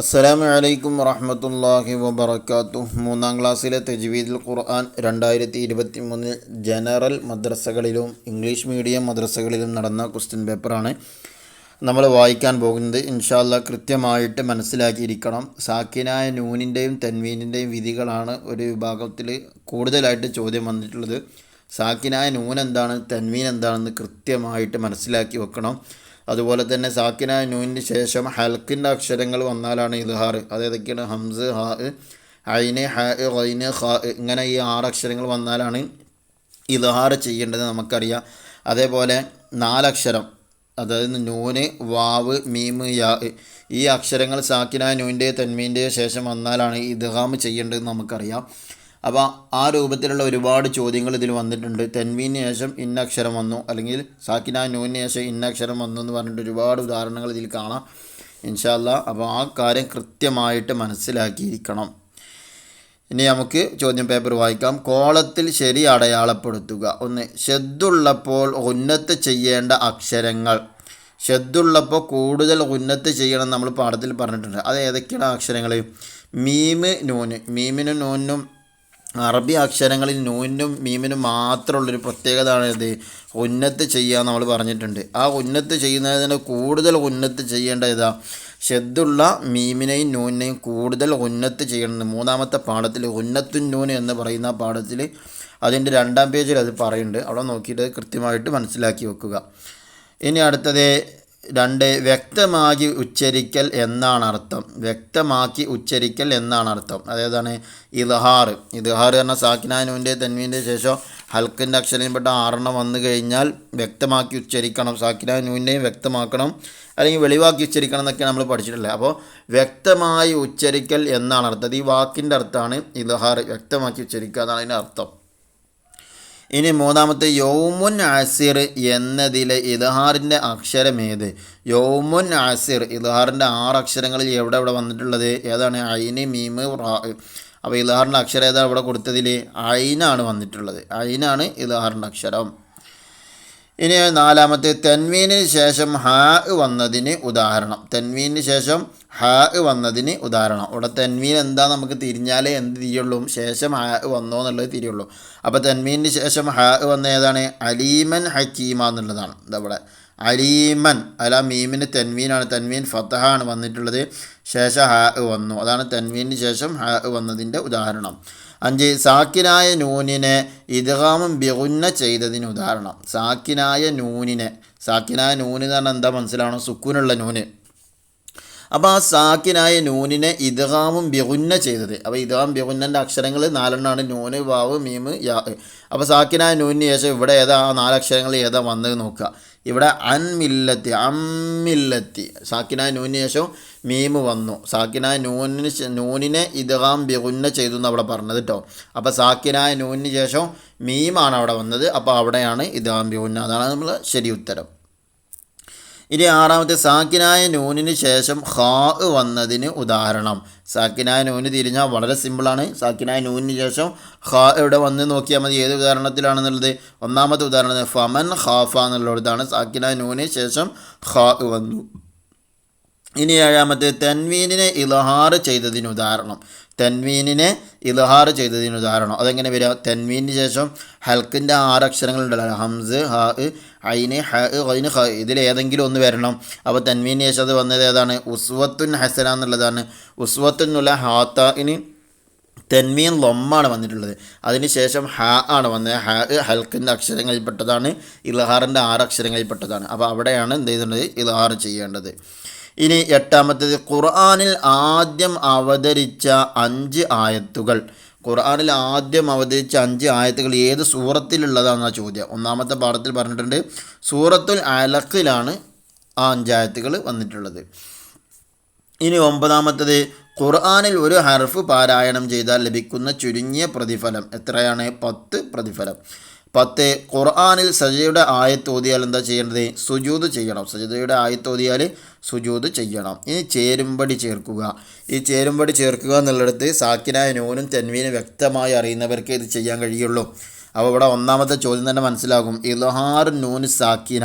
അസ്സലാമു അലൈക്കും വറഹമത്തല്ലാഹി വബർക്കാത്തു മൂന്നാം ക്ലാസ്സിലെ തജ്വീദുൽ ഖുർആൻ രണ്ടായിരത്തി ഇരുപത്തി മൂന്നിൽ ജനറൽ മദ്രസകളിലും ഇംഗ്ലീഷ് മീഡിയം മദ്രസകളിലും നടന്ന ക്വസ്റ്റ്യൻ പേപ്പറാണ് നമ്മൾ വായിക്കാൻ പോകുന്നത്. ഇൻഷാല്ല കൃത്യമായിട്ട് മനസ്സിലാക്കിയിരിക്കണം. സാക്കിനായ നൂനിന്റെയും തെൻവീനിന്റെയും വിധികളാണ് ഒരു വിഭാഗത്തിൽ കൂടുതലായിട്ട് ചോദ്യം വന്നിട്ടുള്ളത്. സാക്കിനായ നൂൻ എന്താണ് തെൻവീൻ എന്താണെന്ന് കൃത്യമായിട്ട് മനസ്സിലാക്കി വെക്കണം. അതുപോലെ തന്നെ സാക്കിനായ നൂനിന് ശേഷം ഹൽക്കിന്റെ അക്ഷരങ്ങൾ വന്നാലാണ് ഇദ്ഹാർ അതേതൊക്കെയാണ് ഹംസ് ഹാ ഐന് ഹ റൈന് ഹാ ഇങ്ങനെ ഈ ആറ് അക്ഷരങ്ങൾ വന്നാലാണ് ഇദ്ഹാർ ചെയ്യേണ്ടത് നമുക്കറിയാം. അതേപോലെ നാലക്ഷരം അതായത് നൂന് വാവ് മീമ് യാ ഈ അക്ഷരങ്ങൾ സാക്കിനായ നൂന്റെയോ തെന്മീന്റെയോ ശേഷം വന്നാലാണ് ഇദ്ഹാം ചെയ്യേണ്ടതെന്ന് നമുക്കറിയാം. അപ്പോൾ ആ രൂപത്തിലുള്ള ഒരുപാട് ചോദ്യങ്ങൾ ഇതിൽ വന്നിട്ടുണ്ട്. തെൻവീന് ശേഷം ഇന്ന അക്ഷരം വന്നു. അല്ലെങ്കിൽ സാക്കിന നൂന് ശേഷം ഇന്ന അക്ഷരം വന്നു എന്ന് പറഞ്ഞിട്ട് ഒരുപാട് ഉദാഹരണങ്ങൾ ഇതിൽ കാണാം. ഇൻഷാല്ല അപ്പോൾ ആ കാര്യം കൃത്യമായിട്ട് മനസ്സിലാക്കിയിരിക്കണം. ഇനി നമുക്ക് ചോദ്യം പേപ്പർ വായിക്കാം. കോളത്തിൽ ശരി അടയാളപ്പെടുത്തുക. ഒന്ന് ഷെദ്ദുള്ളപ്പോൾ ഉന്നത്ത് ചെയ്യേണ്ട അക്ഷരങ്ങൾ. ഷെദ്ദുള്ളപ്പോൾ കൂടുതൽ ഉന്നത്ത് ചെയ്യണം നമ്മൾ പാഠത്തിൽ പറഞ്ഞിട്ടുണ്ട്. അത് ഏതൊക്കെയാണ് അക്ഷരങ്ങൾ? മീമ് നൂന്. മീമിനും നൂനും അറബി അക്ഷരങ്ങളിൽ നൂനും മീമിനും മാത്രമുള്ളൊരു പ്രത്യേകതയാണ് ഇത് ഉന്നത്ത് ചെയ്യുക നമ്മൾ പറഞ്ഞിട്ടുണ്ട്. ആ ഉന്നത്ത് ചെയ്യുന്നതിന് കൂടുതൽ ഉന്നത്ത് ചെയ്യേണ്ട ഇതാ ഷെദ്ദുള്ള മീമിനെയും നൂനെയും കൂടുതൽ ഉന്നത്ത് ചെയ്യണം. മൂന്നാമത്തെ പാഠത്തിൽ ഉന്നത്തു നൂന് എന്ന് പറയുന്ന പാഠത്തിൽ അതിന്റെ രണ്ടാം പേജിൽ അത് പറയുന്നുണ്ട്. അവിടെ നോക്കിയിട്ട് കൃത്യമായിട്ട് മനസ്സിലാക്കി വെക്കുക. ഇനി അടുത്തത് രണ്ട് വ്യക്തമാക്കി ഉച്ചരിക്കൽ എന്നാണ് അർത്ഥം വ്യക്തമാക്കി ഉച്ചരിക്കൽ എന്നാണ് അർത്ഥം അതേതാണ് ഇൽഹാർ ഇൽഹാർ എന്ന സാക്കിനാനുവിന്റെ തന്മീന്റെ ശേഷം ഹൽക്കിന്റെ അക്ഷരയിൽപ്പെട്ട ആറെണ്ണം വന്നു കഴിഞ്ഞാൽ വ്യക്തമാക്കി ഉച്ചരിക്കണം. സാക്കിനാനുവിന്റെയും വ്യക്തമാക്കണം. അല്ലെങ്കിൽ വെളിവാക്കി ഉച്ചരിക്കണം എന്നൊക്കെ നമ്മൾ പഠിച്ചിട്ടില്ല അപ്പോൾ വ്യക്തമായി ഉച്ചരിക്കൽ എന്നാണ് അർത്ഥം ഈ വാക്കിന്റെ അർത്ഥമാണ് ഇൽഹാർ വ്യക്തമാക്കി ഉച്ചരിക്കുക എന്നാണ് അതിന്റെ അർത്ഥം. ഇനി മൂന്നാമത്തെ യൗമുൻ ആസിർ എന്നതിലെ ഇതഹാറിന്റെ അക്ഷരം ഏത് യൗമുൻ ആസിർ ഇതഹാറിന്റെ ആറ് അക്ഷരങ്ങളിൽ എവിടെ എവിടെ വന്നിട്ടുള്ളത്? ഏതാണ്? ഐന് മീമ് റാ. അപ്പോൾ ഇതഹാറിന്റെ അക്ഷരം ഏതാണ് ഇവിടെ കൊടുത്തതിൽ? ഐനാണ് വന്നിട്ടുള്ളത്. ഐനാണ് ഇതഹാറിന്റെ അക്ഷരം. ഇനി നാലാമത്തെ തെൻവീന് ശേഷം ഹാ വന്നതിന് ഉദാഹരണം. തെൻവീന് ശേഷം ഹാ വന്നതിന് ഉദാഹരണം. ഇവിടെ തെൻവീൻ എന്താ നമുക്ക് തിരിഞ്ഞാലേ എന്ത് തിരിയുള്ളൂ? ശേഷം ഹാ വന്നോ എന്നുള്ളത് തിരിയുള്ളൂ. അപ്പോൾ തെൻവീന് ശേഷം ഹാ വന്ന ഏതാണ്? അലീമൻ ഹക്കീമ എന്നുള്ളതാണ്. ഇതവിടെ അലീമൻ അല്ല മീമിന് തെൻവീനാണ്. തെൻവീൻ ഫത്തഹാണ് വന്നിട്ടുള്ളത്. ശേഷം ഹാ വന്നു. അതാണ് തെൻവീന് ശേഷം ഹാ വന്നതിന്റെ ഉദാഹരണം. അഞ്ച് സാക്കിനായ നൂനിനെ ഇദ്ഗാമും ബിഗുന്ന ചെയ്തതിന് ഉദാഹരണം. സാക്കിനായ നൂനിനെ സാക്കിനായ നൂന് എന്ന് പറഞ്ഞാൽ എന്താ മനസ്സിലാണോ സുക്കൂനുള്ള നൂന്. അപ്പോൾ ആ സാക്കിനായ നൂനിനെ ഇദ്ഗാമും ബിഗുന്ന ചെയ്തത്. അപ്പോൾ ഇദ്ഗാം ബിഗുന്നന്റെ അക്ഷരങ്ങൾ നാലെണ്ണമാണ് നൂന് വാവ് മീമ് യാ അപ്പോൾ സാക്കിനായ നൂനിന് ശേഷം ഇവിടെ ഏതാ? ആ നാലക്ഷരങ്ങൾ ഏതാ വന്നത് നോക്കുക. ഇവിടെ അൻമില്ലത്തി അമ്മില്ലത്തി. സാക്കിനായ നൂനിന് ശേഷം മീമ് വന്നു. സാക്കിനായ നൂനിന് നൂനിനെ ഇദ്ഗാം ബിഗുന്ന ചെയ്തു എന്ന് അവിടെ പറഞ്ഞത് കേട്ടോ അപ്പോൾ സാക്കിനായ നൂനിന് ശേഷം മീമാണ് അവിടെ വന്നത്. അപ്പോൾ അവിടെയാണ് ഇദ്ഗാം ബിഗുന്ന. അതാണ് നമ്മൾ ശരി ഉത്തരം. ഇനി ആറാമത്തെ സാക്കിനായ നൂനിന് ശേഷം ഹാ വന്നതിന് ഉദാഹരണം. സാക്കിനായ നൂന് തിരിഞ്ഞാൽ വളരെ സിമ്പിളാണ് സാക്കിനായ നൂനിന് ശേഷം ഹാ ഇവിടെ വന്ന് നോക്കിയാൽ മതി. ഏത് ഉദാഹരണത്തിലാണെന്നുള്ളത്? ഒന്നാമത്തെ ഉദാഹരണം ഫമൻ ഹാഫ എന്നുള്ളതാണ് സാക്കിനായ നൂന് ശേഷം ഹാ വന്നു. ഇനി ഏഴാമത്തെ തെൻവീനിനെ ഇലഹാർ ചെയ്തതിന് ഉദാഹരണം. തെൻവീനിനെ ഇലഹാർ ചെയ്തതിന് ഉദാഹരണം. അതെങ്ങനെ വരിക? തെൻവീനിന് ശേഷം ഹൽക്കിന്റെ ആറ് അക്ഷരങ്ങളുണ്ടല്ലോ. ഹംസ് ഹ ഐന് ഹ ഐന് ഹ ഇതിൽ ഏതെങ്കിലും ഒന്ന് വരണം. അപ്പോൾ തെൻവീന് ശേഷം അത് വന്നത് ഏതാണ്? ഉസ്വത്തുൻ ഹസന എന്നുള്ളതാണ്. ഉസ്വത്തുൻ എന്നുള്ള ഹാത്ത ഇനി തെൻമീൻ ലൊമ്മാണ് വന്നിട്ടുള്ളത്. അതിനുശേഷം ഹ ആണ് വന്നത്. ഹ ഹൽക്കിന്റെ അക്ഷരങ്ങളിൽപ്പെട്ടതാണ്. ഇലഹാറിന്റെ ആറ് അക്ഷരങ്ങളിൽപ്പെട്ടതാണ്. അപ്പോൾ അവിടെയാണ് എന്ത് ചെയ്യുന്നത് ഇലഹാർ ചെയ്യേണ്ടത്. ഇനി എട്ടാമത്തേത് ഖുർആാനിൽ ആദ്യം അവതരിച്ച അഞ്ച് ആയത്തുകൾ. ഖുർആാനിൽ ആദ്യം അവതരിച്ച അഞ്ച് ആയത്തുകൾ ഏത് സൂറത്തിലുള്ളതാണെന്ന ചോദ്യം. ഒന്നാമത്തെ പാഠത്തിൽ പറഞ്ഞിട്ടുണ്ട് സൂറത്തുൽ അലക്കിലാണ് ആ അഞ്ചായത്തുകൾ വന്നിട്ടുള്ളത്. ഇനി ഒമ്പതാമത്തത് ഖുർആാനിൽ ഒരു ഹർഫ് പാരായണം ചെയ്താൽ ലഭിക്കുന്ന ചുരുങ്ങിയ പ്രതിഫലം എത്രയാണ്? പത്ത് പ്രതിഫലം. പത്ത് ഖുർആാനിൽ സജയുടെ ആയത്തോതിയാൽ എന്താ ചെയ്യേണ്ടത്? സുജൂത് ചെയ്യണം. സജയുടെ ആയത്തോതിയാൽ സുജൂത് ചെയ്യണം. ഇനി ചേരുമ്പടി ചേർക്കുക. ഈ ചേരുമ്പടി ചേർക്കുക എന്നുള്ളിടത്ത് സാക്കിനായ നൂനും തെൻവീനും വ്യക്തമായി അറിയുന്നവർക്ക് ഇത് ചെയ്യാൻ കഴിയുള്ളൂ. അപ്പോൾ ഇവിടെ ഒന്നാമത്തെ ചോദ്യം തന്നെ മനസ്സിലാകും. ഇലഹാർ നൂൻ സാക്കിന.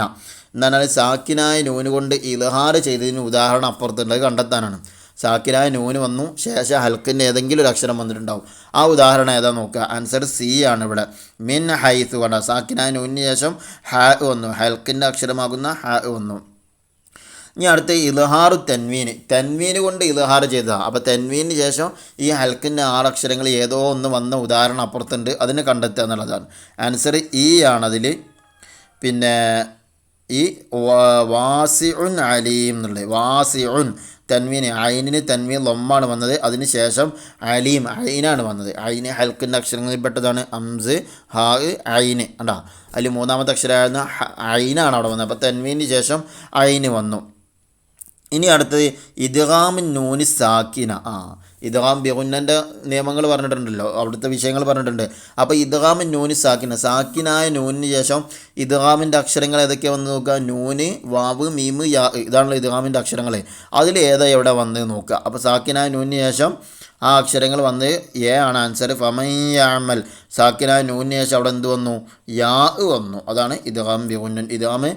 എന്നാൽ സാക്കിനായ നൂന് കൊണ്ട് ഇലഹാർ ചെയ്തതിന് ഉദാഹരണം അപ്പുറത്തുള്ളത് കണ്ടെത്താനാണ്. സാക്കിനായ നൂന് വന്നു. ശേഷം ഹൽക്കിന്റെ ഏതെങ്കിലും ഒരു അക്ഷരം വന്നിട്ടുണ്ടാവും. ആ ഉദാഹരണം ഏതാ നോക്കുക? ആൻസർ സി ആണ് ഇവിടെ. മിൻ ഹൈത്ത് വേണ്ട സാക്കിനായ നൂനിന് ശേഷം ഹ വന്നു. ഹൽക്കിന്റെ അക്ഷരമാകുന്ന ഹ വന്നു. ഇനി അടുത്ത ഇലഹാർ തൻവീൻ തെൻവീന് കൊണ്ട് ഇലഹാർ ചെയ്തതാണ് അപ്പോൾ തെൻവീന് ശേഷം ഈ ഹൽക്കിന്റെ ആറ് അക്ഷരങ്ങൾ ഏതോ ഒന്ന് വന്ന ഉദാഹരണം അപ്പുറത്തുണ്ട്. അതിനെ കണ്ടെത്തുക എന്നുള്ളതാണ്. ആൻസർ ഇ ആണതിൽ. പിന്നെ ഈ വാസിഉൻ അലീം എന്നുള്ളത്. വാസിഉൻ. തൻവീന് അയിനിന് തൻവീൻ ലൊമ്മാണ് വന്നത്. അതിനുശേഷം അലീം അയിനാണ് വന്നത്. അയിന് ഹൽക്കിന്റെ അക്ഷരങ്ങളിൽ പെട്ടതാണ്. അംസ് ഹാ അയിന് കണ്ടാ? അതിൽ മൂന്നാമത്തെ അക്ഷരമായിരുന്ന അയിനാണ് അവിടെ വന്നത്. അപ്പോൾ തൻവീന് ശേഷം അയിന് വന്നു. ഇനി അടുത്തത് ഇദ്ഗാമിൻ നൂനി സാക്കിന. ആ ഇദ്ഗാം ബിഗുന്നന്റെ നിയമങ്ങൾ പറഞ്ഞിട്ടുണ്ടല്ലോ അവിടുത്തെ വിഷയങ്ങൾ പറഞ്ഞിട്ടുണ്ട്. അപ്പോൾ ഇദ്ഗാമിൻ നൂനി സാക്കിന. സാക്കിനായ നൂനിന് ശേഷം ഇദ്ഗാമിന്റെ അക്ഷരങ്ങൾ ഏതൊക്കെയാണ് വന്ന് നോക്കുക? നൂന് വാവ് മീമ് യാ ഇതാണല്ലോ ഇദ്ഗാമിന്റെ അക്ഷരങ്ങൾ. അതിൽ ഏതാ എവിടെ വന്ന് നോക്കുക? അപ്പോൾ സാക്കിനായ നൂനിന് ശേഷം ആ അക്ഷരങ്ങൾ വന്ന് എ ആണ് ആൻസർ. ഫമയ്യാമൽ സാക്കിനായ നൂനിന് ശേഷം അവിടെ എന്ത് വന്നു? യാ വന്നു. അതാണ് ഇദ്ഗാം ബിഗുന്നൻ. ഇദ്ഗാമ്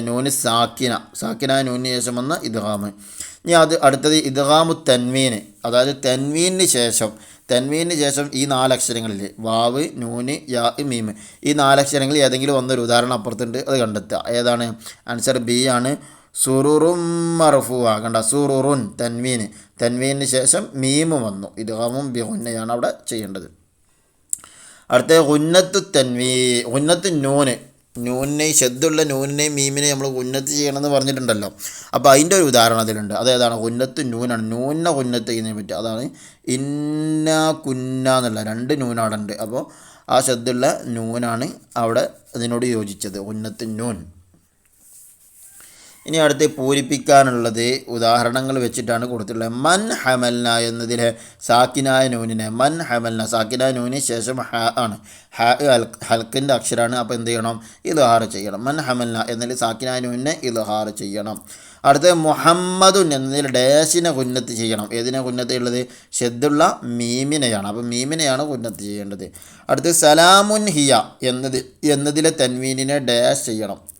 നൂന് സാക്കിന. സാക്കിനായ നൂനിന് ശേഷം വന്ന ഇദ്ഗാമ്. ഇനി അത് അടുത്തത് ഇദ്ഗാമു തൻവീന്. അതായത് തൻവീനിന് ശേഷം തൻവീനിന് ശേഷം ഈ നാലക്ഷരങ്ങളിൽ വാവ് നൂന് യാ മീമ് ഈ നാലക്ഷരങ്ങളിൽ ഏതെങ്കിലും വന്നൊരു ഉദാഹരണം അപ്പുറത്തുണ്ട് അത് കണ്ടെത്തുക. ഏതാണ്? ആൻസർ ബി ആണ്. സുറുറും മർഫുവ. കണ്ട സുറുറുൻ തൻവീന്. തൻവീനിന് ശേഷം മീമ് വന്നു. ഇദ്ഗാമും ബിഹുന്നയാണ് അവിടെ ചെയ്യേണ്ടത്. അടുത്ത ഉന്നത്ത് തൻവീ ഉന്നത്ത് നൂന്. നൂനിനെയും ശബ്ദമുള്ള നൂനിനെയും മീമിനെ നമ്മൾ ഉന്നത്ത് ചെയ്യണമെന്ന് പറഞ്ഞിട്ടുണ്ടല്ലോ. അപ്പോൾ അതിന്റെ ഒരു ഉദാഹരണം അതിലുണ്ട്. അതേതാണ് ഉന്നത്ത് നൂനാണ്. നൂന ഉന്നത്ത് ചെയ്യുന്നതിനെ പറ്റി. അതാണ് ഇന്ന കുന്ന എന്നുള്ള രണ്ട് നൂനാടുണ്ട് അപ്പോൾ ആ ശബ്ദമുള്ള നൂനാണ് അവിടെ അതിനോട് യോജിച്ചത്. ഉന്നത്ത് നൂൻ. ഇനി അടുത്ത് പൂരിപ്പിക്കാനുള്ളത് ഉദാഹരണങ്ങൾ വെച്ചിട്ടാണ് കൊടുത്തിട്ടുള്ളത്. മൻ ഹമൽന എന്നതിലെ സാക്കിനായ നൂനിനെ. മൻ ഹമൽന സാക്കിനായ നൂനിന് ശേഷം ഹ ആണ്. ഹ ഹൽക്കിന്റെ അക്ഷരമാണ് അപ്പോൾ എന്ത് ചെയ്യണം? ഇൽഹാർ ചെയ്യണം. മൻ ഹമൽന എന്നതിൽ സാക്കിനായ നൂനിനെ ഇൽഹാർ ചെയ്യണം. അടുത്ത മുഹമ്മദുൻ എന്നതിൽ ഡാഷിനെ കുന്നത്ത് ചെയ്യണം. ഏതിനെ കുന്നത്ത് ഉള്ളത് ഷെദ്ദുള്ള മീമിനെയാണ്. അപ്പോൾ മീമിനെയാണ് കുന്നത്ത് ചെയ്യേണ്ടത്. അടുത്ത് സലാമുൻ ഹിയ എന്നത് എന്നതിലെ തൻവീനിനെ ഡാഷ് ചെയ്യണം.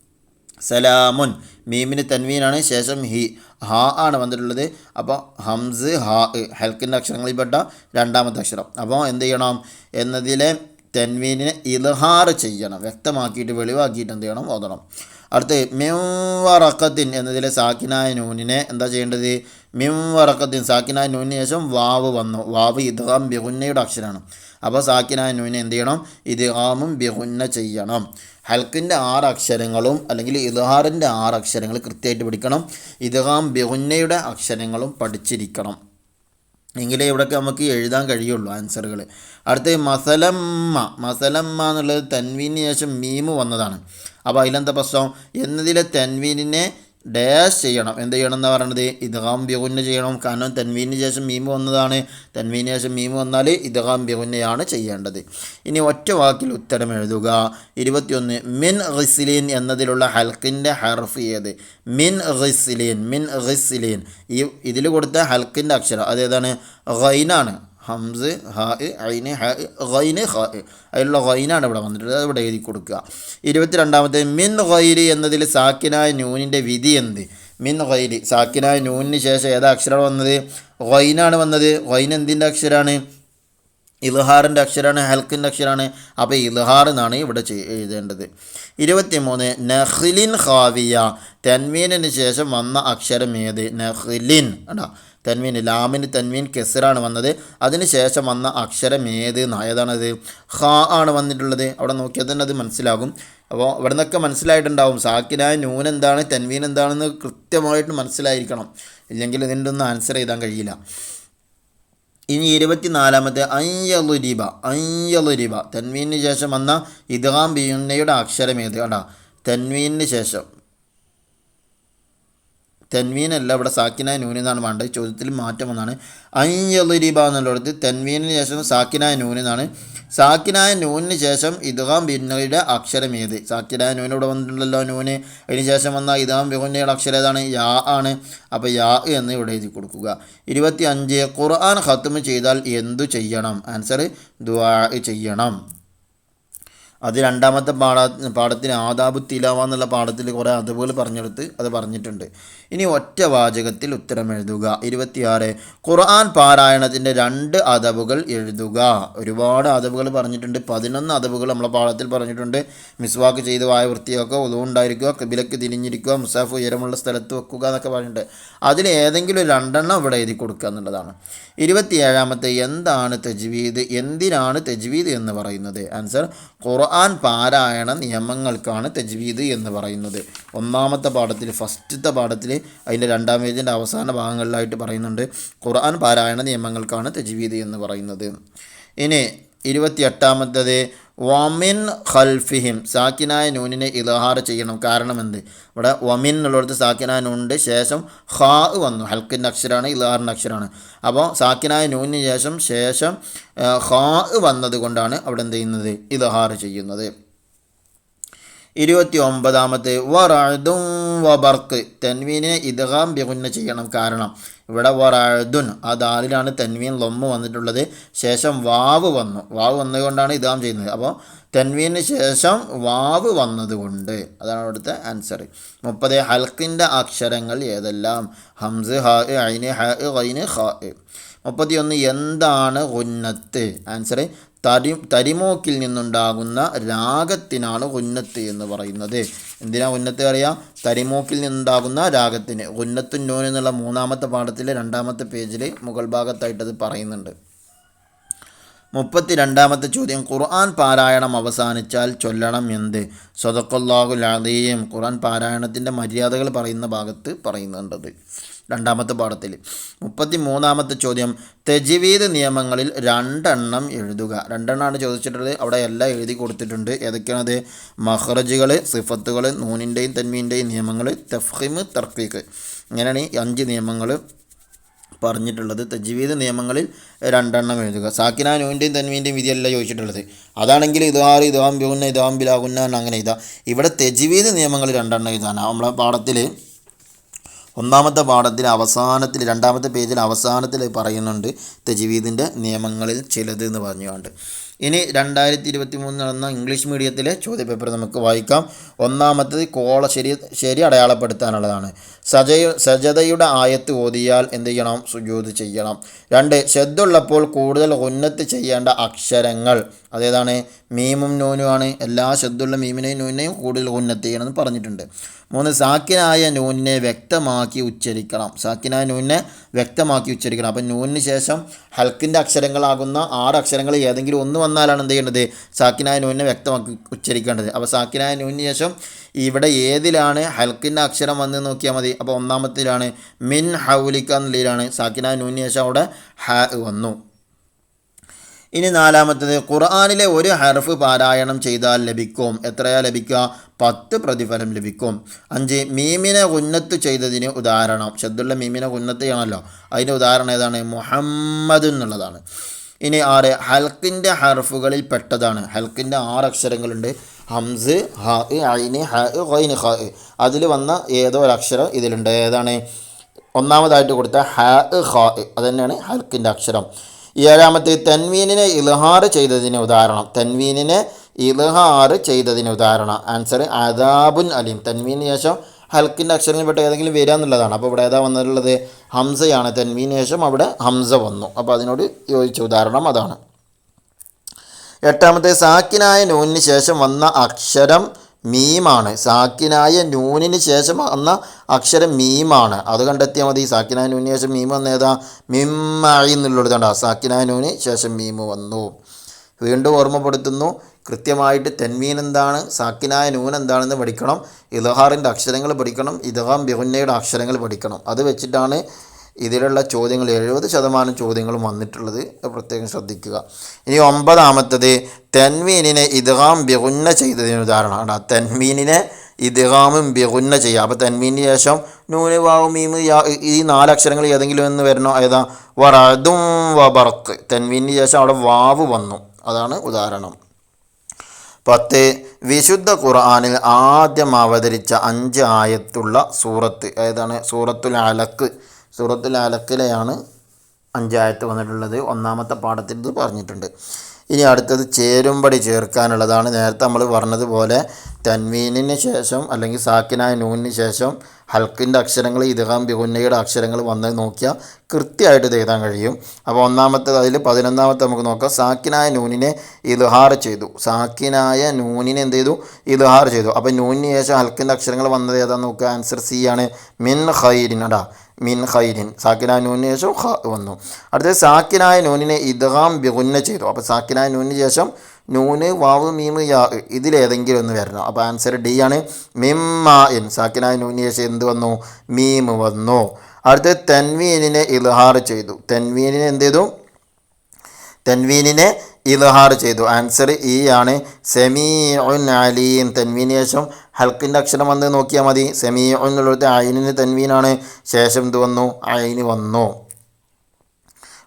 സലാമുൻ. മീമിന് തൻവീനാണ്. ശേഷം ഹി ഹാ ആണ് വന്നിട്ടുള്ളത്. അപ്പോൾ ഹംസ് ഹാ ഹെൽക്കിന്റെ അക്ഷരങ്ങളിൽപ്പെട്ട രണ്ടാമത്തെ അക്ഷരം. അപ്പോൾ എന്ത് ചെയ്യണം? എന്നതിലെ തെൻവീനിനെ ഇൽഹാർ ചെയ്യണം. വ്യക്തമാക്കിയിട്ട് വെളിവാക്കിയിട്ട് എന്ത് ചെയ്യണം? ഓതണം. അടുത്ത് മിംവറക്കത്തിൻ എന്നതിലെ സാക്കിനായ നൂനിനെ എന്താ ചെയ്യേണ്ടത്? മിംവറക്കത്തിൻ സാക്കിനായ നൂനിന് ശേഷം വാവ് വന്നു. വാവ് ഇദ്ഗാം ബിഹുന്നയുടെ അക്ഷരമാണ് അപ്പോൾ സാക്കിനായ നൂനിനെ എന്ത് ചെയ്യണം? ഇദ്ഗാമും ബിഹുന്ന ചെയ്യണം. ഹൽക്കിന്റെ ആറ് അക്ഷരങ്ങളും അല്ലെങ്കിൽ ഇദ്ഹാറിന്റെ ആറ് അക്ഷരങ്ങൾ കൃത്യമായിട്ട് പഠിക്കണം. ഇദ്ഹാം ബെഹുന്നയുടെ അക്ഷരങ്ങളും പഠിച്ചിരിക്കണം. എങ്കിലേ ഇവിടെയൊക്കെ നമുക്ക് എഴുതാൻ കഴിയുള്ളൂ ആൻസറുകൾ അടുത്ത മസലമ്മ. മസലമ്മ എന്നുള്ളത് തൻവീന് ശേഷം മീമ് വന്നതാണ്. അപ്പോൾ അതിലെന്താ പ്രശ്നം? എന്നതിലെ തൻവീനിനെ ഡാഷ് ചെയ്യണം. എന്ത് ചെയ്യണം എന്ന് പറയുന്നത് ഇദ്ഹാം ബിഗുന്ന ചെയ്യണം. കാരണം തൻവീന് ശേഷം മീമ് വന്നതാണ്. തൻവീന് ശേഷം മീമ് വന്നാൽ ഇദ്ഹാം ബിഗുന്നയാണ് ചെയ്യേണ്ടത്. ഇനി ഒറ്റ വാക്കിൽ ഉത്തരം എഴുതുക. ഇരുപത്തിയൊന്ന്. മിൻ റിസിലീൻ എന്നതിലുള്ള ഹൽക്കിന്റെ ഹർഫ് ഏത്? മിൻ റിസിലീൻ മിൻ റിസിലീൻ ഈ ഇതിൽ കൊടുത്ത ഹൽക്കിന്റെ അക്ഷരം അതേതാണ് ഖൈനാണ് ഹംസ് ഹ ഐന് ഹ ഹായ് അതിലുള്ള ഹൈനാണ് ഇവിടെ വന്നിട്ടുള്ളത്. അത് ഇവിടെ എഴുതി കൊടുക്കുക. ഇരുപത്തിരണ്ടാമത്തെ മിൻ ഹൈരി എന്നതിൽ സാക്കിനായ നൂനിന്റെ വിധി എന്ത്? മിൻ ഹൈരി സാക്കിനായ നൂനിന് ശേഷം ഏതാ അക്ഷരമാണ് വന്നത്? ഹൈനാണ് വന്നത്. ഖൈൻ എന്തിന്റെ അക്ഷരമാണ് ഇൽഹാറിന്റെ അക്ഷരമാണ് ഹൽക്കിന്റെ അക്ഷരമാണ് അപ്പോൾ ഇൽഹാർ എന്നാണ് ഇവിടെ എഴുതേണ്ടത്. ഇരുപത്തിമൂന്ന് നഹ്ലിൻ ഖാവിയ. തൻവീനിന് ശേഷം വന്ന അക്ഷരം ഏത്? നഹ്ലിൻ കണ്ടോ? തൻവീൻ ലാമിന് തൻവീൻ കെസറാണ് വന്നത്. അതിന് ശേഷം വന്ന അക്ഷരം ഏത് ഏതാണത് ഖാ ആണ് വന്നിട്ടുള്ളത്. അവിടെ നോക്കിയാൽ തന്നെ അത് മനസ്സിലാകും. അപ്പോൾ ഇവിടെ നിന്നൊക്കെ മനസ്സിലായിട്ടുണ്ടാവും. സാക്കിനായ നൂൻ എന്താണ് തൻവീൻ എന്താണെന്ന് കൃത്യമായിട്ട് മനസ്സിലായിരിക്കണം. ഇല്ലെങ്കിൽ ഇതിന്റെ ഒന്നും ആൻസർ ചെയ്താൻ കഴിയില്ല. ഇനി ഇരുപത്തിനാലാമത്തെ അയ്യലുരിബ അയ്യലുരിബ തൻവീനിന് ശേഷം വന്ന ഇദ്ഗാം ബിയുണ്ണയുടെ അക്ഷരം ഏത്? കണ്ടാ തൻവീനിന് ശേഷം. തെൻവീനല്ല ഇവിടെ സാക്കിനായ നൂനെന്നാണ് വേണ്ടത്. ചോദ്യത്തിൽ മാറ്റം വന്നാണ്. അയ്യലുരിബ എന്നുള്ളിടത്ത് തെൻവീനിന് ശേഷം സാക്കിനായ നൂനെന്നാണ്. സാക്കിനായ നൂനിന് ശേഷം ഇദ്ഗാം ബിന്നയുടെ അക്ഷരം ഏത്? സാക്കിനായ നൂന് ഇവിടെ വന്നിട്ടുണ്ടല്ലോ നൂന്. അതിന് ശേഷം വന്ന ഇദ്ഗാം ബിഹുന്നയുടെ അക്ഷരം ഏതാണ്? യാ ആണ്. അപ്പോൾ യാ എന്ന് ഇവിടെ എഴുതി കൊടുക്കുക. ഇരുപത്തി അഞ്ച് ഖുർആൻ ഖത്തും ചെയ്താൽ എന്തു ചെയ്യണം? ആൻസർ ദുആ ചെയ്യണം. അത് രണ്ടാമത്തെ പാഠ പാഠത്തിന് ആദാബു തിലാവ എന്നുള്ള പാഠത്തിൽ കുറേ അതബുകൾ പറഞ്ഞെടുത്ത് അത് പറഞ്ഞിട്ടുണ്ട്. ഇനി ഒറ്റ വാചകത്തിൽ ഉത്തരം എഴുതുക. ഇരുപത്തിയാറ്. ഖുർആൻ പാരായണത്തിന്റെ രണ്ട് അതവുകൾ എഴുതുക. ഒരുപാട് അതവുകൾ പറഞ്ഞിട്ടുണ്ട്. പതിനൊന്ന് അതവുകൾ നമ്മളെ പാഠത്തിൽ പറഞ്ഞിട്ടുണ്ട്. മിസ്വാക്ക് ചെയ്ത് വായ വൃത്തിയാക്കുക ഒതുവുണ്ടായിരിക്കുക കിബിലക്ക് തിരിഞ്ഞിരിക്കുക മുസാഫ് ഉയരമുള്ള സ്ഥലത്ത് വെക്കുക എന്നൊക്കെ പറഞ്ഞിട്ടുണ്ട്. അതിൽ ഏതെങ്കിലും രണ്ടെണ്ണം ഇവിടെ എഴുതി കൊടുക്കുക എന്നുള്ളതാണ്. ഇരുപത്തിയേഴാമത്തെ എന്താണ് തജ്വീദ്? എന്തിനാണ് തജ്വീദ് എന്ന് പറയുന്നത്? ആൻസർ ഖുർആൻ പാരായണ നിയമങ്ങൾക്കാണ് തജ്വീദ് എന്ന് പറയുന്നത്. ഒന്നാമത്തെ പാഠത്തിൽ ഫസ്റ്റത്തെ പാഠത്തിൽ അതിന്റെ രണ്ടാം പേജിന്റെ അവസാന ഭാഗങ്ങളിലായിട്ട് പറയുന്നുണ്ട് ഖുർആൻ പാരായണ നിയമങ്ങൾക്കാണ് തജ്വീദ് എന്ന് പറയുന്നത്. ഇനി ഇരുപത്തിയെട്ടാമത്തത് വമിൻ ഖൽഫിഹിം. സാക്കിനായ നൂനിനെ ഇലഹാർ ചെയ്യണം. കാരണം എന്ത്? ഇവിടെ വമിൻ എന്നുള്ളിടത്ത് സാക്കിനായ നൂനിന്റെ ശേഷം ഖാ വന്നു. ഹൽക്കിന്റെ അക്ഷരമാണ് ഇലഹാറിന്റെ അക്ഷരമാണ് അപ്പോൾ സാക്കിനായ നൂനിന് ശേഷം ശേഷം ഖാ വന്നത് കൊണ്ടാണ് അവിടെ എന്ത് ചെയ്യുന്നത്? ഇലഹാർ ചെയ്യുന്നത്. ഇരുപത്തി ഒമ്പതാമത്തെ വറാഴ്ദും വബർക്ക് തെൻവീനെ ഇദ്ഗാം ബിഗുന്ന ചെയ്യണം കാരണം ഇവിടെ വറാഴ്ദുൻ ആ ദാലിലാണ് തെൻവീൻ ലൊമ്മ വന്നിട്ടുള്ളത്. ശേഷം വാവ് വന്നു. വാവ് വന്നതുകൊണ്ടാണ് ഇദ്ഗാം ചെയ്യുന്നത്. അപ്പോൾ തെൻവീന് ശേഷം വാവ് വന്നതുകൊണ്ട് അതാണ് അവിടുത്തെ ആൻസർ മുപ്പത് ഹൽക്കിന്റെ അക്ഷരങ്ങൾ ഏതെല്ലാം? ഹംസ് ഹ ഐന് ഹ ഐന് ഹ മുപ്പത്തിയൊന്ന് എന്താണ് ഉന്നത്ത് ആൻസർ തരി തരിമോക്കിൽ നിന്നുണ്ടാകുന്ന രാഗത്തിനാണ് ഉന്നത്ത് എന്ന് പറയുന്നത്. എന്തിനാ ഉന്നത്ത് അറിയാം? തരിമോക്കിൽ നിന്നുണ്ടാകുന്ന രാഗത്തിന്. ഉന്നത്തും നോൻ എന്നുള്ള മൂന്നാമത്തെ പാഠത്തിലെ രണ്ടാമത്തെ പേജിൽ മുകൾ ഭാഗത്തായിട്ടത് പറയുന്നുണ്ട്. മുപ്പത്തി രണ്ടാമത്തെ ചോദ്യം ഖുർആൻ പാരായണം അവസാനിച്ചാൽ ചൊല്ലണം എന്ത്? സ്വതക്കൊല്ലാഹുൽ അലീം ഖുർആൻ പാരായണത്തിന്റെ മര്യാദകൾ പറയുന്ന ഭാഗത്ത് പറയുന്നുണ്ടത്. രണ്ടാമത്തെ പാഠത്തിൽ. മുപ്പത്തി മൂന്നാമത്തെ ചോദ്യം തെജിവീദ് നിയമങ്ങളിൽ രണ്ടെണ്ണം എഴുതുക. രണ്ടെണ്ണമാണ് ചോദിച്ചിട്ടുള്ളത്. അവിടെ എല്ലാം എഴുതി കൊടുത്തിട്ടുണ്ട്. ഏതൊക്കെയാണത്? മഹ്റജുകൾ സിഫത്തുകൾ നൂനിന്റെയും തന്മീന്റെയും നിയമങ്ങൾ തഫ്ഹിമ് തർക്കീക്ക് ഇങ്ങനെയാണ് ഈ അഞ്ച് നിയമങ്ങൾ പറഞ്ഞിട്ടുള്ളത്. തജ്വീദ് നിയമങ്ങളിൽ രണ്ടെണ്ണം എഴുതുക. സാക്കിന നൂന്റെയും തന്മീന്റെയും വിധിയല്ല ചോദിച്ചിട്ടുള്ളത്. അതാണെങ്കിൽ ഇതാറ് ഇതാം ബിഗുന്ന ഇതാം ബിലാകുന്ന അങ്ങനെ ഇതാ ഇവിടെ തെജ്വീദ് നിയമങ്ങൾ രണ്ടെണ്ണം ഇതാണ് നമ്മളെ പാഠത്തിൽ ഒന്നാമത്തെ പാഠത്തിൽ അവസാനത്തിൽ രണ്ടാമത്തെ പേജിൽ അവസാനത്തിൽ പറയുന്നുണ്ട് തെജ്വീദിന്റെ നിയമങ്ങളിൽ ചിലത് എന്ന് പറഞ്ഞുകൊണ്ട്. ഇനി രണ്ടായിരത്തി ഇരുപത്തി മൂന്ന് നടന്ന ഇംഗ്ലീഷ് മീഡിയത്തിലെ ചോദ്യപേപ്പർ നമുക്ക് വായിക്കാം. ഒന്നാമത്തത് കോള ശരി ശരി അടയാളപ്പെടുത്താനുള്ളതാണ്. സജയ സജതയുടെ ആയത്ത് ഓതിയാൽ എന്ത് ചെയ്യണം? സുജൂത് ചെയ്യണം. രണ്ട് ശബ്ദുള്ളപ്പോൾ കൂടുതൽ ഉന്നത്ത് ചെയ്യേണ്ട അക്ഷരങ്ങൾ. അതേതാണ് മീമും നൂനുമാണ്. എല്ലാ ശബ്ദമുള്ള മീമിനെയും നൂനിനെയും കൂടുതൽ ഉന്നത്ത് ചെയ്യണമെന്ന് പറഞ്ഞിട്ടുണ്ട്. മൂന്ന് സാക്കിനായ നൂനിനെ വ്യക്തമാക്കി ഉച്ചരിക്കണം. സാക്കിനായ നൂനിനെ വ്യക്തമാക്കി ഉച്ചരിക്കണം. അപ്പം നൂനിന് ശേഷം ഹൽക്കിന്റെ അക്ഷരങ്ങളാകുന്ന ആറ് അക്ഷരങ്ങൾ ഏതെങ്കിലും ഒന്ന് വന്നാലാണ് എന്ത് ചെയ്യേണ്ടത്? സാക്കിനായ നൂനിനെ വ്യക്തമാക്കി ഉച്ചരിക്കേണ്ടത്. അപ്പോൾ സാക്കിനായ നൂനിന് ശേഷം ഇവിടെ ഏതിലാണ് ഹൽക്കിന്റെ അക്ഷരം വന്ന് നോക്കിയാൽ മതി. അപ്പോൾ ഒന്നാമത്തിലാണ് മിൻ ഹൗലിക്ക എന്നുള്ളതിലാണ് സാക്കിനായ നൂനിന് ശേഷം അവിടെ ഹ വന്നു. ഇനി നാലാമത്തത് ഖുർആാനിലെ ഒരു ഹർഫ് പാരായണം ചെയ്താൽ ലഭിക്കും. എത്രയാ ലഭിക്കുക? പത്ത് പ്രതിഫലം ലഭിക്കും. അഞ്ച് മീമിനെ ഉന്നത്ത് ചെയ്തതിന് ഉദാഹരണം. ശബ്ദുള്ള മീമിനെ ഉന്നത്ത് ചെയ്യണമല്ലോ അതിന്റെ ഉദാഹരണം ഏതാണ്? മുഹമ്മദ് എന്നുള്ളതാണ്. ഇനി ആറ് ഹൽക്കിന്റെ ഹർഫുകളിൽ പെട്ടതാണ്. ഹൽക്കിന്റെ ആറ് അക്ഷരങ്ങളുണ്ട്. ഹംസ് ഹ ഐന് ഹ ഖൈന് ഹ അതിൽ വന്ന ഏതോ ഒരു അക്ഷരം ഇതിലുണ്ട്. ഏതാണ്? ഒന്നാമതായിട്ട് കൊടുത്ത ഹ ഖ അത് തന്നെയാണ് ഹൽക്കിന്റെ അക്ഷരം. ഏഴാമത്തെ തൻവീനിനെ ഇൽഹാർ ചെയ്തതിന് ഉദാഹരണം. തൻവീനിനെ ഇൽഹാർ ചെയ്തതിന് ഉദാഹരണം. ആൻസർ അദാബുൻ അലീം. തൻവീന് ശേഷം ഹൽക്കിന്റെ അക്ഷരങ്ങളിൽപ്പെട്ട ഏതെങ്കിലും വരിക എന്നുള്ളതാണ്. അപ്പോൾ ഇവിടെ ഏതാ വന്നിട്ടുള്ളത്? ഹംസയാണ്. തൻവീന് ശേഷം അവിടെ ഹംസ വന്നു. അപ്പോൾ അതിനോട് യോജിച്ച ഉദാഹരണം അതാണ്. എട്ടാമത്തെ സാക്കിനായ നൂനിന് ശേഷം വന്ന അക്ഷരം മീമാണ്. സാക്കിനായ നൂനിന് ശേഷം വന്ന അക്ഷരം മീമാണ്. അത് കണ്ടെത്തിയാൽ മതി. സാക്കിനായ നൂനിന് ശേഷം മീം വന്ന ഏതാ? മിമ്മായി എന്നുള്ളതാണ് സാക്കിനായ നൂന് ശേഷം മീം വന്നു. വീണ്ടും ഓർമ്മപ്പെടുത്തുന്നു. കൃത്യമായിട്ട് തെൻമീൻ എന്താണ്? സാക്കിനായ നൂൻ എന്താണെന്ന് പഠിക്കണം. ഇലഹാറിന്റെ അക്ഷരങ്ങൾ പഠിക്കണം. ഇദഹാം ബിഹുന്നയുടെ അക്ഷരങ്ങൾ പഠിക്കണം. അത് വെച്ചിട്ടാണ് ഇതിലുള്ള ചോദ്യങ്ങൾ എഴുപത് ശതമാനം ചോദ്യങ്ങളും വന്നിട്ടുള്ളത് പ്രത്യേകം ശ്രദ്ധിക്കുക. ഇനി ഒമ്പതാമത്തത് തെൻവീനിനെ ഇദ്ഗാം ബിഗുന്ന ചെയ്തതിന് ഉദാഹരണമാണ്. തെൻവീനിനെ ഇദ്ഗാമും ബിഗുന്ന ചെയ്യുക. അപ്പോൾ തെൻവീന് ശേഷം നൂന് വാവും മീമ് ഈ നാലക്ഷരങ്ങൾ ഏതെങ്കിലും എന്ന് വരണോ? ഏതാ? വറതും വബർക്ക് തെൻവീന് ശേഷം അവിടെ വാവ് വന്നു. അതാണ് ഉദാഹരണം. പത്ത് വിശുദ്ധ ഖുർആാനിൽ ആദ്യം അവതരിച്ച അഞ്ച് ആയത്തുള്ള സൂറത്ത്. ഏതാണ്? സൂറത്തുൽ അലക്ക്. സൂറത്തുൽ അലക്കിലെയാണ് അഞ്ചായത്ത് വന്നിട്ടുള്ളത്. ഒന്നാമത്തെ പാഠത്തിൽ ഇത് പറഞ്ഞിട്ടുണ്ട്. ഇനി അടുത്തത് ചേരുംപടി ചേർക്കാനുള്ളതാണ്. നേരത്തെ നമ്മൾ പറഞ്ഞതുപോലെ തൻവീനിന് ശേഷം അല്ലെങ്കിൽ സാക്കിനായ നൂനിന് ശേഷം ഹൽക്കിന്റെ അക്ഷരങ്ങൾ ഇദ്ഗാം ബിഹുന്നയുടെ അക്ഷരങ്ങൾ വന്ന് നോക്കിയാൽ കൃത്യമായിട്ട് എഴുതാൻ കഴിയും. അപ്പോൾ ഒന്നാമത്തെ അതിൽ പതിനൊന്നാമത്തെ നമുക്ക് നോക്കാം. സാക്കിനായ നൂനിനെ ഇദ്ഹാർ ചെയ്തു. സാക്കിനായ നൂനിനെ എന്ത് ചെയ്തു? ഇദ്ഹാർ ചെയ്തു. അപ്പോൾ നൂനിന് ശേഷം ഹൽക്കിന്റെ അക്ഷരങ്ങൾ വന്നത് ഏതാന്ന് നോക്കുക. ആൻസർ സി ആണ്. മിൻ ഖൈരിൻ അടാ മിൻ ഖൈരിൻ. സാക്കിനായ നൂനിന് ശേഷം വന്നു. അടുത്തത് സാക്കിനായ നൂനിനെ ഇദ്ഗാം ബിഹുന്ന ചെയ്തു. അപ്പോൾ സാക്കിനായ നൂനിന് ശേഷം നൂന് വാവ് മീമ് യാ ഇതിലേതെങ്കിലും ഒന്ന് വരണം. അപ്പോൾ ആൻസർ ഡി ആണ്. മിമ്മ ഇൻ. സാക്കിനായ നൂനിയേഷ എന്ത് വന്നു? മീമ് വന്നു. അടുത്ത് തെൻവീനിനെ ഇൽഹാർ ചെയ്തു. തെൻവീനിനെ എന്ത് ചെയ്തു? തെൻവീനിനെ ഇൽഹാർ ചെയ്തു. ആൻസർ ഇ ആണ്. സെമീഉൻ അലീം. തെൻവീന് ശേഷം ഹൽക്കിന്റെ അക്ഷരം വന്ന് നോക്കിയാൽ മതി. സെമീഉൻ എന്നുള്ളത് അയിനിന് തെൻവീനാണ്. ശേഷം എന്ത് വന്നു? അയിന് വന്നു.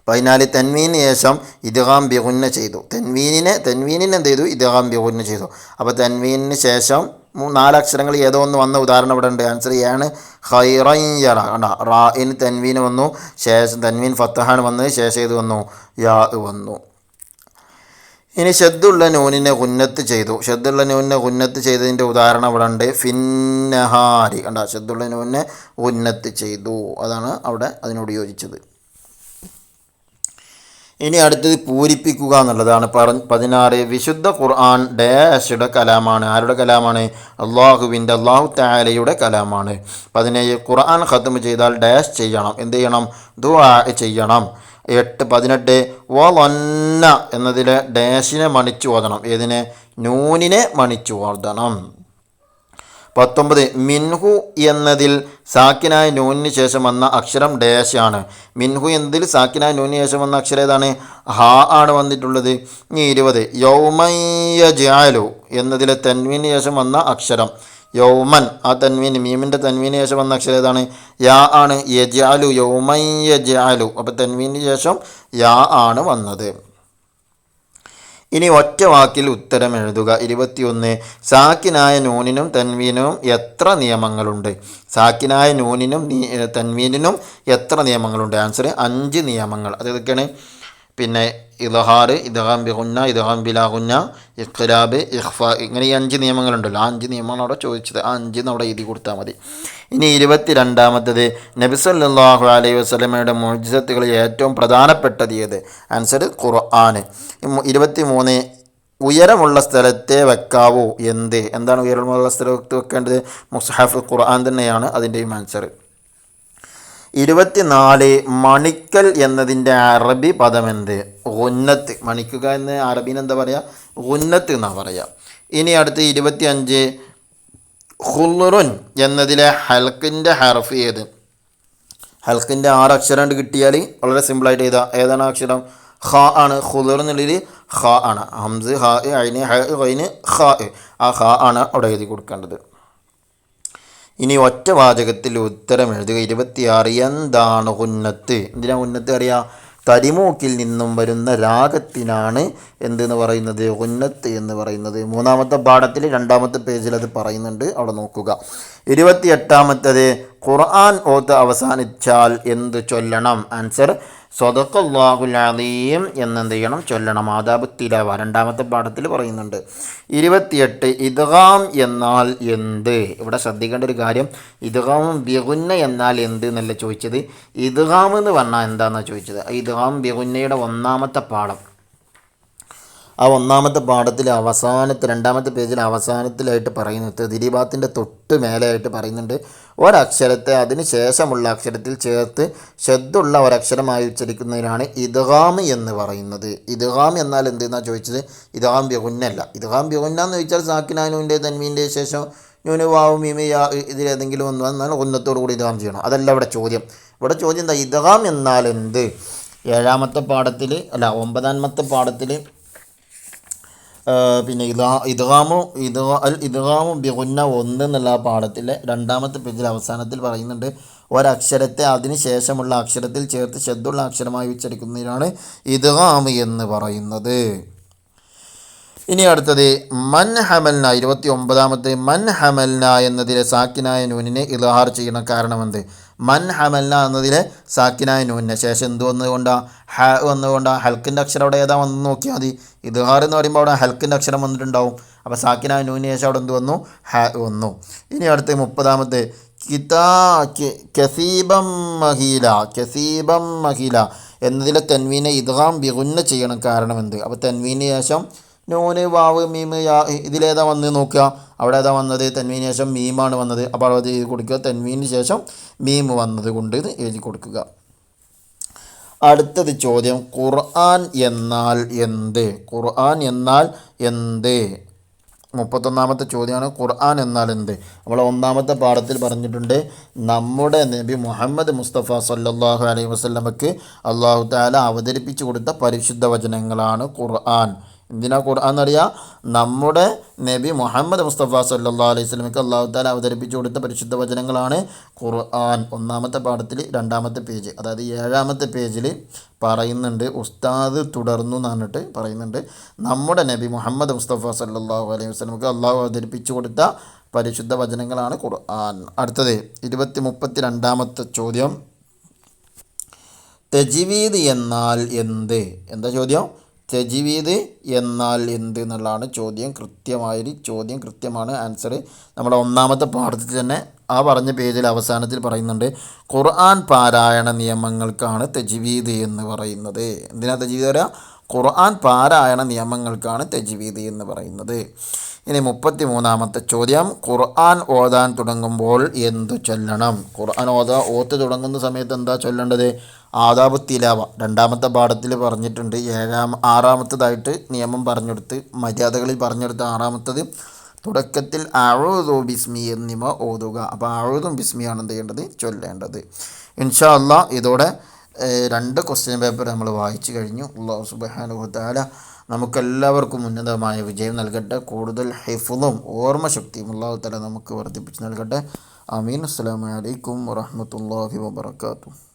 പതിനാല് തെൻവീന് ശേഷം ഇദ്ഗാം ബിഗുന്ന ചെയ്തു. തെൻവീനിനെ തെൻവീനിനെ എന്ത് ചെയ്തു? ഇദ്ഗാം ബിഗുന്ന ചെയ്തു. അപ്പോൾ തെൻവീനിന് ശേഷം നാലക്ഷരങ്ങൾ ഏതോ ഒന്ന് വന്ന ഉദാഹരണം ഇവിടെ ഉണ്ട്. ആൻസർ ആണ് ഹൈറയ്യറ കണ്ട? റായിന് തെൻവീന് വന്നു. ശേഷം തെൻവീൻ ഫത്തഹാൻ വന്നത്. ശേഷം ഇത് വന്നു? യാ വന്നു. ഇനി ഷദ്ദുള്ള നൂനിനെ ഉന്നത്ത് ചെയ്തു. ഷദ്ദുള്ള നൂനിനെ ഉന്നത്ത് ചെയ്തതിന്റെ ഉദാഹരണം ഇവിടെ ഉണ്ട്. ഫിന്നഹാരി. കണ്ട? ഷദ്ദുള്ള നൂനിനെ ഉന്നത്ത് ചെയ്തു. അതാണ് അവിടെ അതിനോട് യോജിച്ചത്. ഇനി അടുത്തത് പൂരിപ്പിക്കുക എന്നുള്ളതാണ്. പറ പതിനാറ് വിശുദ്ധ ഖുർആൻ ഡാഷയുടെ കലാമാണ്. ആരുടെ കലാമാണ്? അള്ളാഹുവിന്റെ അള്ളാഹു താലയുടെ കലാമാണ്. പതിനേഴ് ഖുർആൻ ഖത്തം ചെയ്താൽ ഡാഷ് ചെയ്യണം. എന്ത് ചെയ്യണം? ദുആ ചെയ്യണം. എട്ട് പതിനെട്ട് വന്ന എന്നതിലെ ഡാഷിനെ മണിച്ചു ഓതണം ഏതിനെ? നൂനിനെ മണിച്ചു ഓതണം പത്തൊമ്പത് മിൻഹു എന്നതിൽ സാക്കിനായ നൂനിന് ശേഷം വന്ന അക്ഷരം ഡാഷ് ആണ്. മിൻഹു എന്നതിൽ സാക്കിനായ നൂനിന് ശേഷം വന്ന അക്ഷരം ഏതാണ്? ഹാ ആണ് വന്നിട്ടുള്ളത്. ഇനി ഇരുപത് യൗമയ്യ ജാലു എന്നതിലെ തൻവീന് ശേഷം വന്ന അക്ഷരം. യൗമൻ ആ തൻവീൻ മീമിന്റെ തൻവീന് ശേഷം വന്ന അക്ഷരം ഏതാണ്? യാ ആണ്. യജാലു യൗമയ്യ ജാലു അപ്പോൾ തൻവീന് ശേഷം യാ ആണ് വന്നത്. ഇനി ഒറ്റ വാക്കിൽ ഉത്തരം എഴുതുക. ഇരുപത്തിയൊന്ന്. സാക്കിനായ നൂനിനും തൻവീനും എത്ര നിയമങ്ങളുണ്ട്? സാക്കിനായ നൂനിനും തൻവീനിനും എത്ര നിയമങ്ങളുണ്ട്? ആൻസർ അഞ്ച് നിയമങ്ങൾ. അത് ഏതൊക്കെയാണ്? പിന്നെ ഇലഹാർ ഇദ്ഹാം ബിഹുന്ന ഇദ്ഹാം ബിലാഹുന്ന ഇഖ്ലാബ് ഇഖ്ഫ ഇങ്ങനെ ഈ അഞ്ച് നിയമങ്ങളുണ്ടല്ലോ. ആ അഞ്ച് നിയമമാണ് അവിടെ ചോദിച്ചത്. ആ അഞ്ച് അവിടെ എഴുതി കൊടുത്താൽ മതി. ഇനി ഇരുപത്തി രണ്ടാമത്തത് നബി സല്ലല്ലാഹു അലൈഹി വസല്ലമയുടെ മോജിസത്തുകളിൽ ഏറ്റവും പ്രധാനപ്പെട്ടത് ഏത്? Answer Quran. ഇരുപത്തി മൂന്ന് ഉയരമുള്ള സ്ഥലത്തെ വെക്കാവോ. എന്ത്? എന്താണ് ഉയരമുള്ള സ്ഥലത്ത് വെക്കേണ്ടത്? മുസ്ഹഫ് ഖുർആൻ തന്നെയാണ് അതിന്റെയും ആൻസർ ഇരുപത്തിനാല് മണിക്കൽ എന്നതിന്റെ അറബി പദമെന്ത്? ഉന്നത്ത്. മണിക്കുക എന്ന് അറബിന് എന്താ പറയുക ഉന്നത്ത് എന്നാണ് പറയുക ഇനി അടുത്ത് ഇരുപത്തി അഞ്ച് ഹുലുറുൻ എന്നതിലെ ഹൽക്കിന്റെ ഹർഫ് ഏത്? ഹൽക്കിന്റെ ആറ് അക്ഷരം കിട്ടിയാൽ വളരെ സിമ്പിളായിട്ട് എഴുതാം. ഏതാണ് അക്ഷരം? ഹ ആണ്. ഹുലുർ എന്നുള്ളതിൽ ഹ ആണ്. ഹംസ് ഹ അയിന് ഹ അതിന് ഹ ആ ഹ ആണ് അവിടെ എഴുതി കൊടുക്കേണ്ടത്. ഇനി ഒറ്റ വാചകത്തിൽ ഉത്തരം എഴുതുക. ഇരുപത്തിയാറ് എന്താണ് ഉന്നത്ത്? എന്തിനാ ഉന്നത്ത് അറിയാ? തരിമൂക്കിൽ നിന്നും വരുന്ന രാഗത്തിനാണ് എന്തെന്ന് പറയുന്നത്? ഉന്നത്ത് എന്ന് പറയുന്നത്. മൂന്നാമത്തെ പാഠത്തിൽ രണ്ടാമത്തെ പേജിൽ അത് പറയുന്നുണ്ട്. അവിടെ നോക്കുക. ഇരുപത്തിയെട്ടാമത്തത് ഖുർആൻ ഓത്ത് അവസാനിച്ചാൽ എന്ത് ചൊല്ലണം? ആൻസർ സ്വതക്കുല്ലാഹുൽ അലീം എന്നെന്ത് ചെയ്യണം ചൊല്ലണം. ആദാബ് തിലാവ. രണ്ടാമത്തെ പാഠത്തിൽ പറയുന്നുണ്ട്. ഇരുപത്തിയെട്ട് ഇദ്ഗാം എന്നാൽ എന്ത്? ഇവിടെ ശ്രദ്ധിക്കേണ്ട ഒരു കാര്യം ഇദ്ഗാം ബിഗുന്ന എന്നാൽ എന്ത് എന്നല്ല ചോദിച്ചത്. ഇദ്ഗാം എന്ന് പറഞ്ഞാൽ എന്താണെന്നാണ് ചോദിച്ചത്? ഇദ്ഗാം ബിഗുന്നയുടെ ഒന്നാമത്തെ പാഠം. ആ ഒന്നാമത്തെ പാഠത്തിൽ അവസാനത്തെ രണ്ടാമത്തെ പേജിൽ അവസാനത്തിലായിട്ട് പറയുന്നത് ദിലീപാത്തിന്റെ തൊട്ട് മേലെയായിട്ട് പറയുന്നുണ്ട്. ഒരക്ഷരത്തെ അതിന് ശേഷമുള്ള അക്ഷരത്തിൽ ചേർത്ത് ശബ്ദമുള്ള ഒരക്ഷരമായി ഉച്ചരിക്കുന്നതിനാണ് ഇദ്ഗാം എന്ന് പറയുന്നത്. ഇദ്ഗാം എന്നാൽ എന്തെന്നാണ് ചോദിച്ചത്? ഇദ്ഗാം ബിഹുന്നല്ല ഇദ്ഗാം ബിഗുന്ന എന്ന് ചോദിച്ചാൽ സാക്കിനാനുവിന്റെ തന്മീന്റെ ശേഷം ന്യൂന് വാവും മീമ യാ ഇതിലേതെങ്കിലും ഒന്ന് വന്നാൽ ഒന്നത്തോടു കൂടി ഇദ്ഗാം ചെയ്യണം. അതല്ല ഇവിടെ ചോദ്യം. ഇവിടെ ചോദ്യം എന്താ? ഇദ്ഗാം എന്നാൽ എന്ത്? ഏഴാമത്തെ പാഠത്തിൽ അല്ല ഒമ്പതാമത്തെ പാഠത്തിൽ പിന്നെ ഇതാ ഇദ്ഗാമു ഇത് അൽ ഇദ്ഗാമു ബിഗുന്ന ഒന്ന് എന്നുള്ള ആ പാഠത്തിലെ രണ്ടാമത്തെ പേജിൽ അവസാനത്തിൽ പറയുന്നുണ്ട് ഒരക്ഷരത്തെ അതിന് ശേഷമുള്ള അക്ഷരത്തിൽ ചേർത്ത് ശബ്ദമുള്ള അക്ഷരമായി ഉച്ചരിക്കുന്നതിനാണ് ഇദ്ഗാം എന്ന് പറയുന്നത്. ഇനി അടുത്തത് മൻ ഹമൽന ഇരുപത്തി ഒമ്പതാമത്തെ മൻ ഹമൽന എന്നതിലെ സാക്കിനായ നൂനിനെ ഇലഹാർ ചെയ്യണ കാരണമെന്ത്? മൻ ഹമൽന എന്നതിലെ സാക്കിനായ നൂനിന് ശേഷം എന്ത് വന്നുകൊണ്ടാ? ഹ വന്നുകൊണ്ടാ? ഹൽക്കിന്റെ അക്ഷരം അവിടെ ഏതാ വന്ന് നോക്കിയാൽ മതി. ഇദ്ഹാർ എന്ന് പറയുമ്പോൾ അവിടെ ഹൽക്കിന്റെ അക്ഷരം വന്നിട്ടുണ്ടാവും. അപ്പോൾ സാക്കിനായ നൂനിന് ശേഷം അവിടെ എന്ത് വന്നു? ഹ വന്നു. ഇനി അടുത്ത് മുപ്പതാമത്തെ. കിതാ കസീബം മഹീല കസീബം മഹീല. എന്നതിലെ തെൻവീനെ ഇദ്ഹാം ബിഗുന്ന ചെയ്യണം കാരണം എന്ത്? അപ്പോൾ തെൻവീന് ശേഷം നൂന് വാവ് മീമ് യാ ഇതിലേതാ വന്ന് നോക്കുക. അവിടെ ഏതാ വന്നത്? തെൻവീന് ശേഷം മീമാണ് വന്നത്. അപ്പോൾ അവിടെ എഴുതി കൊടുക്കുക. തെൻവീന് ശേഷം മീം വന്നത് കൊണ്ട് ഇത് എഴുതി കൊടുക്കുക. അടുത്തത് ചോദ്യം. ഖുർആൻ എന്നാൽ എന്ത്? ഖുർആൻ എന്നാൽ എന്ത്? മുപ്പത്തൊന്നാമത്തെ ചോദ്യമാണ്. ഖുർആൻ എന്നാൽ എന്ത്? നമ്മൾ ഒന്നാമത്തെ പാഠത്തിൽ പറഞ്ഞിട്ടുണ്ട്. നമ്മുടെ നബി മുഹമ്മദ് മുസ്തഫ സല്ലാഹു അലൈഹി വസ്ലമക്ക് അള്ളാഹു താല അവതരിപ്പിച്ചു കൊടുത്ത പരിശുദ്ധ വചനങ്ങളാണ് ഖുർആൻ. എന്തിനാ ഖുർആാന്നറിയാം നമ്മുടെ നബി മുഹമ്മദ് മുസ്തഫ സല്ലാ അലൈഹി സ്വലമിക്ക് അള്ളാഹു താല അവതരിപ്പിച്ചു കൊടുത്ത പരിശുദ്ധ വചനങ്ങളാണ് ഖുർആൻ. ഒന്നാമത്തെ പാഠത്തിൽ രണ്ടാമത്തെ പേജ് അതായത് ഏഴാമത്തെ പേജിൽ പറയുന്നുണ്ട് ഉസ്താദ് തുടർന്നു എന്നിട്ട് പറയുന്നുണ്ട് നമ്മുടെ നബി മുഹമ്മദ് മുസ്തഫ സല്ലാഹു അലൈഹി വസ്ലമിക്ക് അള്ളാഹു അവതരിപ്പിച്ചു കൊടുത്ത പരിശുദ്ധ വചനങ്ങളാണ് ഖുർആൻ. അടുത്തത് ഇരുപത്തി മുപ്പത്തി രണ്ടാമത്തെ ചോദ്യം. തെജിവീദ് എന്നാൽ എന്ത്? എന്താ ചോദ്യം? തെജിവീദ് എന്നാൽ എന്ത് എന്നുള്ളതാണ് ചോദ്യം. കൃത്യമായൊരു ചോദ്യം കൃത്യമാണ് ആൻസർ നമ്മുടെ ഒന്നാമത്തെ പാഠത്തിൽ തന്നെ ആ പറഞ്ഞ പേജിൽ അവസാനത്തിൽ പറയുന്നുണ്ട് ഖുർആൻ പാരായണ നിയമങ്ങൾക്കാണ് തെജിവീദ് എന്ന് പറയുന്നത്. എന്തിനാ തെജിവീദ് പറയുക ഖുർആൻ പാരായണ നിയമങ്ങൾക്കാണ് തെജിവീദ് എന്ന് പറയുന്നത്. ഇനി മുപ്പത്തി മൂന്നാമത്തെ ചോദ്യം. ഖുർആൻ ഓതാൻ തുടങ്ങുമ്പോൾ എന്തു ചൊല്ലണം? ഖുർആൻ ഓതാ ഓത്ത് തുടങ്ങുന്ന സമയത്ത് എന്താ ചൊല്ലേണ്ടത്? ആദാബ് തിലാവ. രണ്ടാമത്തെ പാഠത്തിൽ പറഞ്ഞിട്ടുണ്ട്. ഏഴാം ആറാമത്തതായിട്ട് നിയമം പറഞ്ഞെടുത്ത് മര്യാദകളിൽ പറഞ്ഞെടുത്ത് ആറാമത്തത് തുടക്കത്തിൽ അഴുതു ബിസ്മി എന്നിവ ഓതുക. അപ്പോൾ അഴുതും ബിസ്മിയാണ് എന്ത് ചെയ്യേണ്ടത്? ചൊല്ലേണ്ടത്. ഇൻഷാ അല്ലാ ഇതോടെ രണ്ട് ക്വസ്റ്റ്യൻ പേപ്പർ നമ്മൾ വായിച്ചു കഴിഞ്ഞു. അള്ളാഹു സുബ്ഹാനഹു തആല നമുക്കെല്ലാവർക്കും ഉന്നതമായ വിജയം നൽകട്ടെ. കൂടുതൽ ഹിഫുളും ഓർമ്മശക്തിയും അള്ളാഹു തല നമുക്ക് വർദ്ധിപ്പിച്ച് നൽകട്ടെ. അമീൻ അസ്സലാമു അലൈക്കും വറഹ്മത്തുള്ളാഹി വബറകാതുഹു.